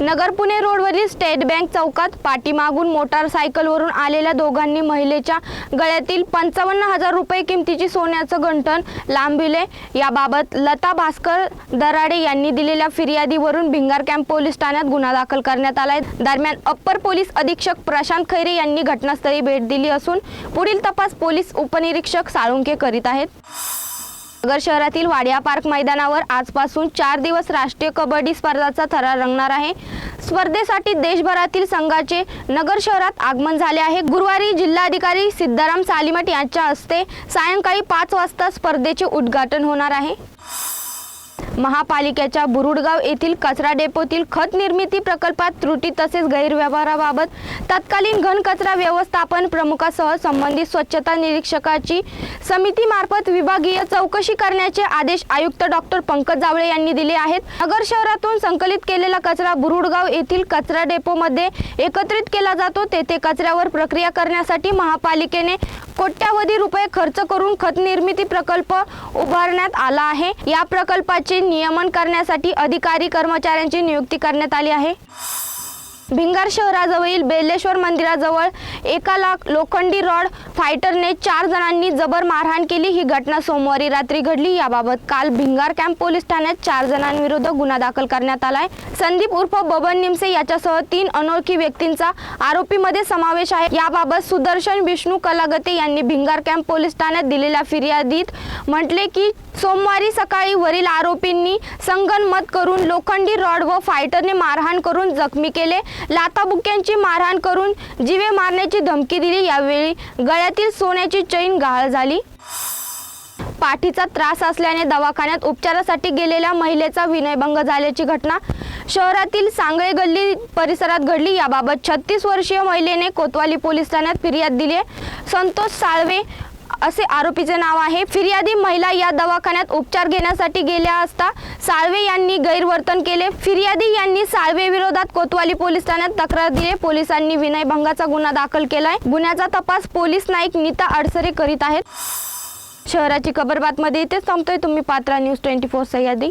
नगर पुणे रोडवरील state bank चौकात पाठीमागून मोटारसायकलवरून आलेल्या दोघांनी महिलेच्या गळ्यातील पंचावन्न हजार रुपये किमतीची सोन्याचं गंठण लांबिले याबाबत लता भास्कर दराडे यांनी दिलेल्या फिर्यादीवरून भिंगार कॅम्प पोलीस ठाण्यात गुन्हा दाखल करण्यात आलाय. दरम्यान अप्पर पोलीस अधीक्षक प्रशांत खैरे यांनी घटनास्थळी भेट दिली असून पुढील तपास पोलीस उपनिरीक्षक साळुंके करीत आहेत. नगर शहरातील वाडिया पार्क मैदानावर आजपासून चार दिवस राष्ट्रीय कबड्डी स्पर्धाचा थरार रंगणार आहे. स्पर्धेसाठी देशभरातील संघाचे नगर शहरात आगमन झाले आहे. गुरुवारी जिल्हाधिकारी सिद्धाराम सालिमठ यांच्या हस्ते सायंकाळी पाच वाजता स्पर्धेचे उद्घाटन होणार आहे. महापालिकेच्या बुरुडगाव येथील कचरा डेपोतील खत निर्मिती प्रकल्पात त्रुटी तसेच गैरव्यवहाराबाबत तत्कालीन घन कचरा व्यवस्थापन प्रमुखासह संबंधित स्वच्छता निरीक्षकाची समितीमार्फत विभागीय चौकशी करण्याचे आदेश आयुक्त डॉक्टर पंकज जावळे यांनी दिले आहेत. नगर शहरातून संकलित केलेला कचरा बुरुडगाव येथील कचरा डेपोमध्ये एकत्रित केला जातो. तेथे कचऱ्यावर प्रक्रिया करण्यासाठी महापालिकेने कोट्यावधी रुपये खर्च करून खत निर्मिती प्रकल्प उभारण्यात आला आहे. या प्रकल्पाचे नियमन करण्यासाठी अधिकारी कर्मचाऱ्यांची नियुक्ती करण्यात आली आहे. भिंगार शहराजवळील बेलेश्वर मंदिराजवळ एका लाख लोखंडी रॉड फायटरने चार जणांनी जबर मारहाण केली. ही घटना सोमवारी रात्री घडली. याबाबत काल भिंगार कॅम्प पोलीस ठाण्यात चार जणांविरुद्ध गुन्हा दाखल करण्यात आलाय. संदीप उर्फ बबन निमसे याच्यासह तीन अनोळखी व्यक्तींचा आरोपीमध्ये समावेश आहे. याबाबत सुदर्शन विष्णू कलागते यांनी भिंगार कॅम्प पोलीस ठाण्यात दिलेल्या फिर्यादीत म्हटले की सोमवारी सकाळी वरील आरोपींनी संगनमत करून लोखंडी रॉड व फायटरने मारहाण करून जखमी केले. लाथाबुक्यांची मारहाण करून जीवे मारण्याची धमकी दिली. यावेळी गळ्यातील सोन्याची चैन गहाळ झाली. पाठीचा त्रास असल्याने दवाखान्यात उपचारासाठी गेलेल्या महिलेचा विनयभंग झाल्याची घटना शहरातील सांगळे गल्ली परिसरात घडली. याबाबत छत्तीस वर्षीय महिलेने कोतवाली पोलीस ठाण्यात फिर्याद दिली आहे. संतोष साळवे असे आरोपीचे नाव आहे. फिर्यादी महिला या दवाखान्यात उपचार घेण्यासाठी गेल्या असता साळवे यांनी गैरवर्तन केले. फिर्यादी यांनी साळवे विरोधात कोतवाली पोलीस ठाण्यात तक्रार दिली. पोलिसांनी विनयभंगाचा गुन्हा दाखल केलाय. गुन्ह्याचा तपास पोलीस नाईक नीता अडसरे करीत आहेत. शहराची खबर बातमध्ये इथे थांबतोय. तुम्ही पात्रा न्यूज ट्वेंटी फोर सह्याद्री.